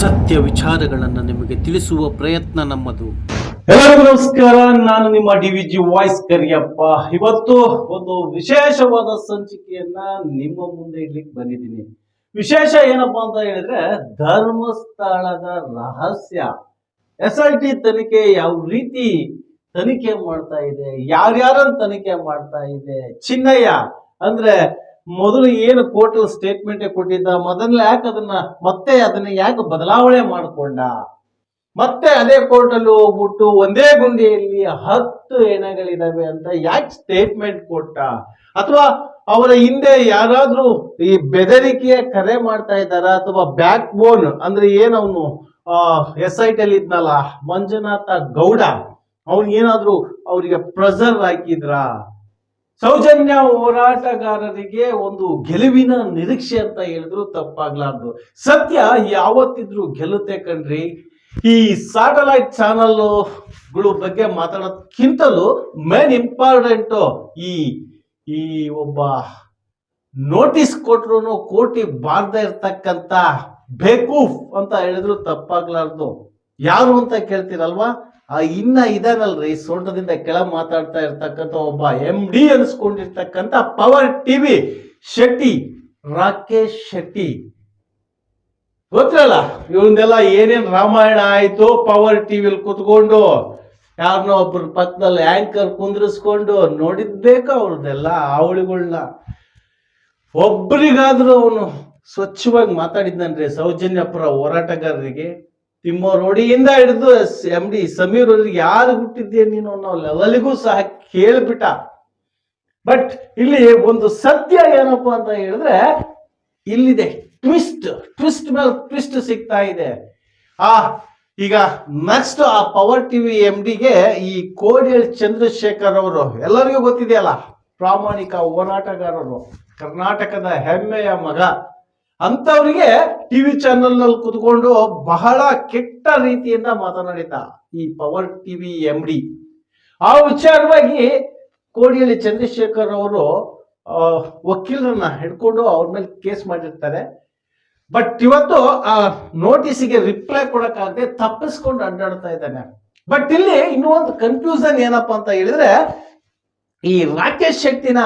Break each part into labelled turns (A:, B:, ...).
A: ಸತ್ಯ ವಿಚಾರಗಳನ್ನು ನಿಮಗೆ ತಿಳಿಸುವ ಪ್ರಯತ್ನ ನಮ್ಮದು.
B: ಎಲ್ಲರಿಗೂ ನಮಸ್ಕಾರ. ನಾನು ನಿಮ್ಮ D V G voice Kariyappa. ಇವತ್ತು ಒಂದು ವಿಶೇಷವಾದ ಸಂಚಿಕೆಯನ್ನ ನಿಮ್ಮ ಮುಂದೆ ಇಡ್ಲಿಕ್ಕೆ ಬಂದಿದ್ದೀನಿ. ವಿಶೇಷ ಏನಪ್ಪಾ ಅಂತ ಹೇಳಿದ್ರೆ ಧರ್ಮಸ್ಥಳದ ರಹಸ್ಯ. ಎಸ್ ಐ ಟಿ ತನಿಖೆ ಯಾವ ರೀತಿ ತನಿಖೆ ಮಾಡ್ತಾ ಇದೆ? ಯಾರ್ಯಾರನ್ನ ತನಿಖೆ ಮಾಡ್ತಾ ಇದೆ? ಚಿನ್ನಯ್ಯ ಅಂದ್ರೆ ಮೊದಲು ಏನು ಕೋರ್ಟ್ ಸ್ಟೇಟ್ಮೆಂಟ್ ಕೊಟ್ಟಿದ್ದ, ಮೊದಲು ಯಾಕೆ ಅದನ್ನ, ಮತ್ತೆ ಅದನ್ನ ಯಾಕೆ ಬದಲಾವಣೆ ಮಾಡಿಕೊಂಡ? ಮತ್ತೆ ಅದೇ ಕೋರ್ಟ್ ಅಲ್ಲಿ ಹೋಗ್ಬಿಟ್ಟು ಒಂದೇ ಗುಂಡಿಯಲ್ಲಿ ಹತ್ತು ಎಣೆಗಳಿದಾವೆ ಅಂತ ಯಾಕೆ ಸ್ಟೇಟ್ಮೆಂಟ್ ಕೊಟ್ಟ? ಅಥವಾ ಅವರ ಹಿಂದೆ ಯಾರಾದ್ರೂ ಈ ಬೆದರಿಕೆಯ ಕರೆ ಮಾಡ್ತಾ ಇದ್ದಾರ? ಅಥವಾ ಬ್ಯಾಕ್ ಬೋನ್ ಅಂದ್ರೆ ಏನವನು ಎಸ್ ಐ ಟಿ ಇದ್ನಲ್ಲ, ಮಂಜುನಾಥ ಗೌಡ, ಅವ್ನ ಏನಾದ್ರು ಅವರಿಗೆ ಪ್ರೆಸರ್ ಹಾಕಿದ್ರಾ? ಸೌಜನ್ಯ ಹೋರಾಟಗಾರರಿಗೆ ಒಂದು ಗೆಲುವಿನ ನಿರೀಕ್ಷೆ ಅಂತ ಹೇಳಿದ್ರು ತಪ್ಪಾಗ್ಲಾರ್ದು. ಸತ್ಯ ಯಾವತ್ತಿದ್ರು ಗೆಲ್ಲುತ್ತೆ ಕಣ್ರಿ. ಈ ಸ್ಯಾಟಲೈಟ್ ಚಾನಲ್ಗಳು ಬಗ್ಗೆ ಮಾತಾಡೋದಕ್ಕಿಂತಲೂ ಮೇನ್ ಇಂಪಾರ್ಟೆಂಟ್ ಈ ಈ ಒಬ್ಬ ನೋಟಿಸ್ ಕೊಟ್ರು ಕೋಟಿ ಬಾರ್ದೇ ಇರ್ತಕ್ಕಂತ ಬೇಕೂಫ್ ಅಂತ ಹೇಳಿದ್ರು ತಪ್ಪಾಗ್ಲಾರ್ದು. ಯಾರು ಅಂತ ಕೇಳ್ತೀರಲ್ವಾ? ಆ, ಇನ್ನ ಇದಾನಲ್ರಿ, ಸೊಂಟದಿಂದ ಕೆಳ ಮಾತಾಡ್ತಾ ಇರ್ತಕ್ಕಂಥ ಒಬ್ಬ ಎಂ ಡಿ ಅನ್ಸ್ಕೊಂಡಿರ್ತಕ್ಕಂಥ ಪವರ್ ಟಿವಿ ಶೆಟ್ಟಿ, ರಾಕೇಶ್ ಶೆಟ್ಟಿ. ಗೊತ್ತಿರಲ್ಲ ಇವನ್ನೆಲ್ಲ ಏನೇನ್ ರಾಮಾಯಣ ಆಯ್ತು ಪವರ್ ಟಿವಿಲಿ ಕುತ್ಕೊಂಡು ಯಾರನ್ನೋ ಒಬ್ಬರ ಪಕ್ಕದಲ್ಲಿ ಆಂಕರ್ ಕುಂದ್ರಿಸ್ಕೊಂಡು ನೋಡಿದ್ಬೇಕು ಅವ್ರದ್ದೆಲ್ಲ ಅವಳಿಗಳನ್ನ ಒಬ್ರಿಗಾದ್ರೂ ಅವನು ಸ್ವಚ್ಛವಾಗಿ ಮಾತಾಡಿದ್ದಾನ್ರಿ ಸೌಜನ್ಯಪುರ ಹೋರಾಟಗಾರರಿಗೆ ತಿಮ್ಮರೋಡಿಯಿಂದ ಹಿಡಿದು ಎಂ ಡಿ ಸಮೀರ್ ಅವ್ರಿಗೆ ಯಾರು ಹುಟ್ಟಿದ್ದೆ ನೀನು ಅನ್ನೋ ಲೆವೆಲ್ಗೂ ಸಹ ಕೇಳ್ಬಿಟ್ಟ. ಬಟ್ ಇಲ್ಲಿ ಒಂದು ಸತ್ಯ ಏನಪ್ಪ ಅಂತ ಹೇಳಿದ್ರೆ ಇಲ್ಲಿದೆ. ಟ್ವಿಸ್ಟ್ ಟ್ವಿಸ್ಟ್ ಮೇಲೆ ಟ್ವಿಸ್ಟ್ ಸಿಗ್ತಾ ಇದೆ. ಆ, ಈಗ ನೆಕ್ಸ್ಟ್ ಆ ಪವರ್ ಟಿವಿ ಎಂ ಡಿಗೆ ಈ ಕೋಡಿಯಲ್ ಚಂದ್ರಶೇಖರ್ ಅವರು, ಎಲ್ಲರಿಗೂ ಗೊತ್ತಿದೆಯಲ್ಲ, ಪ್ರಾಮಾಣಿಕ ಹೋರಾಟಗಾರರು, ಕರ್ನಾಟಕದ ಹೆಮ್ಮೆಯ ಮಗ. ಅಂತವರಿಗೆ ಟಿವಿ ಚಾನೆಲ್ನಲ್ಲಿ ಕುತ್ಕೊಂಡು ಬಹಳ ಕೆಟ್ಟ ರೀತಿಯಿಂದ ಮಾತನಾಡಿದ ಈ ಪವರ್ ಟಿವಿ ಎಂ ಡಿ ಆ ವಿಚಾರವಾಗಿ ಕೋಡಿಯಲ್ಲಿ ಚಂದ್ರಶೇಖರ್ ಅವರು ವಕೀಲರನ್ನ ಹಿಡ್ಕೊಂಡು ಅವ್ರ ಮೇಲೆ ಕೇಸ್ ಮಾಡಿರ್ತಾರೆ. ಬಟ್ ಇವತ್ತು ಆ ನೋಟಿಸ್ಗೆ ರಿಪ್ಲೈ ಕೊಡಕ್ಕಾಗದೆ ತಪ್ಪಿಸ್ಕೊಂಡು ಅಡ್ಡಾಡ್ತಾ ಇದ್ದಾನೆ. ಬಟ್ ಇಲ್ಲಿ ಇನ್ನೂ ಒಂದು ಕನ್ಫ್ಯೂಸನ್ ಏನಪ್ಪಾ ಅಂತ ಹೇಳಿದ್ರೆ, ಈ ರಾಕೇಶ್ ಶೆಟ್ಟಿನ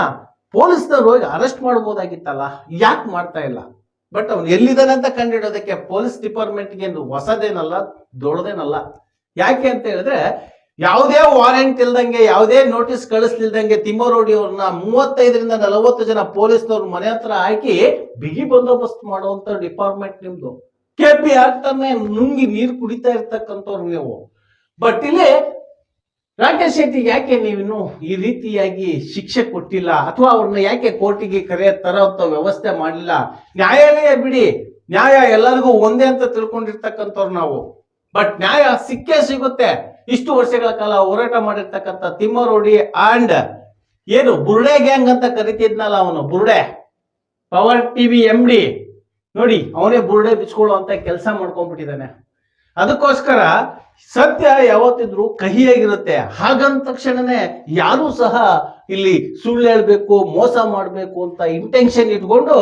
B: ಪೊಲೀಸ್ನವ್ರು ಹೋಗಿ ಅರೆಸ್ಟ್ ಮಾಡ್ಬೋದಾಗಿತ್ತಲ್ಲ? ಯಾಕೆ ಮಾಡ್ತಾ ಇಲ್ಲ? ಬಟ್ ಅವನು ಎಲ್ಲಿದ್ದಾನೆ ಅಂತ ಕಂಡಿಡೋದಕ್ಕೆ ಪೊಲೀಸ್ ಡಿಪಾರ್ಟ್ಮೆಂಟ್ಗೆ ಹೊಸದೇನಲ್ಲ, ದೊಡ್ಡದೇನಲ್ಲ. ಯಾಕೆ ಅಂತ ಹೇಳಿದ್ರೆ, ಯಾವುದೇ ವಾರೆಂಟ್ ಇಲ್ದಂಗೆ, ಯಾವುದೇ ನೋಟಿಸ್ ಕಳಿಸ್ಲಿಲ್ದಂಗೆ ತಿಮ್ಮರೋಡಿ ಅವ್ರನ್ನ ಮೂವತ್ತೈದರಿಂದ ನಲವತ್ತು ಜನ ಪೊಲೀಸ್ನವ್ರ ಮನೆ ಹತ್ರ ಹಾಕಿ ಬಿಗಿ ಬಂದೋಬಸ್ತ್ ಮಾಡುವಂತ ಡಿಪಾರ್ಟ್ಮೆಂಟ್ ನಿಮ್ದು. ಕೆ ಪಿ ಆಗ್ತಾನೆ ನುಂಗಿ ನೀರು ಕುಡಿತಾ ಇರ್ತಕ್ಕಂಥವ್ರು ನೀವು. ಬಟ್ ಇಲ್ಲಿ ರಾಕೇಶ್ ಶೆಟ್ಟಿ ಯಾಕೆ ನೀವಿನ್ನು ಈ ರೀತಿಯಾಗಿ ಶಿಕ್ಷೆ ಕೊಟ್ಟಿಲ್ಲ? ಅಥವಾ ಅವ್ರನ್ನ ಯಾಕೆ ಕೋರ್ಟಿಗೆ ಕರೆಯ ತರೋಂತ ವ್ಯವಸ್ಥೆ ಮಾಡಲಿಲ್ಲ? ನ್ಯಾಯಾಲಯ ಬಿಡಿ. ನ್ಯಾಯ ಎಲ್ಲರಿಗೂ ಒಂದೇ ಅಂತ ತಿಳ್ಕೊಂಡಿರ್ತಕ್ಕಂಥವ್ರು ನಾವು. ಬಟ್ ನ್ಯಾಯ ಸಿಕ್ಕೇ ಸಿಗುತ್ತೆ. ಇಷ್ಟು ವರ್ಷಗಳ ಕಾಲ ಹೋರಾಟ ಮಾಡಿರ್ತಕ್ಕಂಥ ತಿಮ್ಮರೋಡಿ ಅಂಡ್ ಏನು ಬುರ್ಡೆ ಗ್ಯಾಂಗ್ ಅಂತ ಕರಿತಿದ್ನಲ್ಲ ಅವನು, ಬುರ್ಡೆ. ಪವರ್ ಟಿವಿ ಎಂ ಡಿ ನೋಡಿ, ಅವನೇ ಬುರ್ಡೆ ಬಿಚ್ಕೊಳ್ಳೋ ಅಂತ ಕೆಲಸ ಮಾಡ್ಕೊಂಡ್ಬಿಟ್ಟಿದ್ದಾನೆ. ಅದಕ್ಕೋಸ್ಕರ ಸತ್ಯ ಯಾವತ್ತಿದ್ರು ಕಹಿಯಾಗಿರುತ್ತೆ. ಹಾಗಂದ ತಕ್ಷಣನೆ ಯಾರು ಸಹ ಇಲ್ಲಿ ಸುಳ್ಳು ಹೇಳ್ಬೇಕು, ಮೋಸ ಮಾಡಬೇಕು ಅಂತ ಇಂಟೆನ್ಷನ್ ಇಟ್ಕೊಂಡು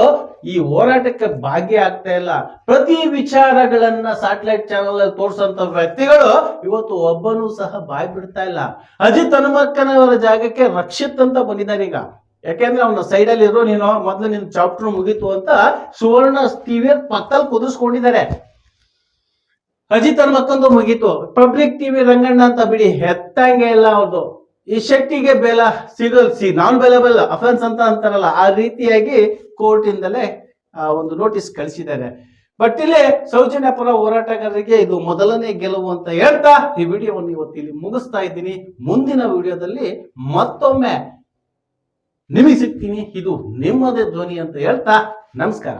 B: ಈ ಹೋರಾಟಕ್ಕೆ ಭಾಗಿಯಾಗ್ತಾ ಇಲ್ಲ. ಪ್ರತಿ ವಿಚಾರಗಳನ್ನ ಸ್ಯಾಟಲೈಟ್ ಚಾನಲ್ ಅಲ್ಲಿ ತೋರಿಸಂತ ವ್ಯಕ್ತಿಗಳು ಇವತ್ತು ಒಬ್ಬನೂ ಸಹ ಬಾಯ್ ಬಿಡ್ತಾ ಇಲ್ಲ. ಅಜಿತ್ ಹನುಮಕ್ಕನವರ ಜಾಗಕ್ಕೆ ರಕ್ಷಿತ್ ಅಂತ ಬಂದಿದ್ದಾನೆ ಈಗ. ಯಾಕೆಂದ್ರೆ ಅವನ ಸೈಡ್ ಅಲ್ಲಿ ಇರೋ ನೀನು ಮೊದ್ಲು ನಿನ್ ಚಾಪ್ಟರ್ ಮುಗೀತು ಅಂತ ಸುವರ್ಣ ಟಿವಿ ಪಕ್ಕದಲ್ಲಿ ಕುದಿಸ್ಕೊಂಡಿದ್ದಾರೆ. ಅಜಿತ್ ಹನುಮಕ್ಕಂದು ಮುಗೀತು. ಪಬ್ಲಿಕ್ ಟಿವಿ ರಂಗಣ್ಣ ಅಂತ ಬಿಡಿ, ಹೆತ್ತಂಗೆ ಇಲ್ಲ ಅವ್ರದ್ದು ಈ ಶೆಟ್ಟಿಗೆ ಬೆಲ ಸಿಗಲ್, ಸಿ, ನಾನ್ ಬೆಲೆಬಲ್ ಅಫೆನ್ಸ್ ಅಂತ ಅಂತಾರಲ್ಲ, ಆ ರೀತಿಯಾಗಿ ಕೋರ್ಟ್ ಇಂದಲೇ ಒಂದು ನೋಟಿಸ್ ಕಳಿಸಿದ್ದಾರೆ. ಬಟ್ ಇಲ್ಲಿ ಸೌಜನ್ಯ ಪರ ಹೋರಾಟಗಾರರಿಗೆ ಇದು ಮೊದಲನೇ ಗೆಲುವು ಅಂತ ಹೇಳ್ತಾ, ಈ ವಿಡಿಯೋವನ್ನು ಇವತ್ತು ಇಲ್ಲಿ ಮುಗಿಸ್ತಾ ಇದ್ದೀನಿ. ಮುಂದಿನ ವಿಡಿಯೋದಲ್ಲಿ ಮತ್ತೊಮ್ಮೆ ನಿಮಗೆ ಸಿಗ್ತೀನಿ, ಇದು ನಿಮ್ಮದೇ ಧ್ವನಿ ಅಂತ ಹೇಳ್ತಾ, ನಮಸ್ಕಾರ.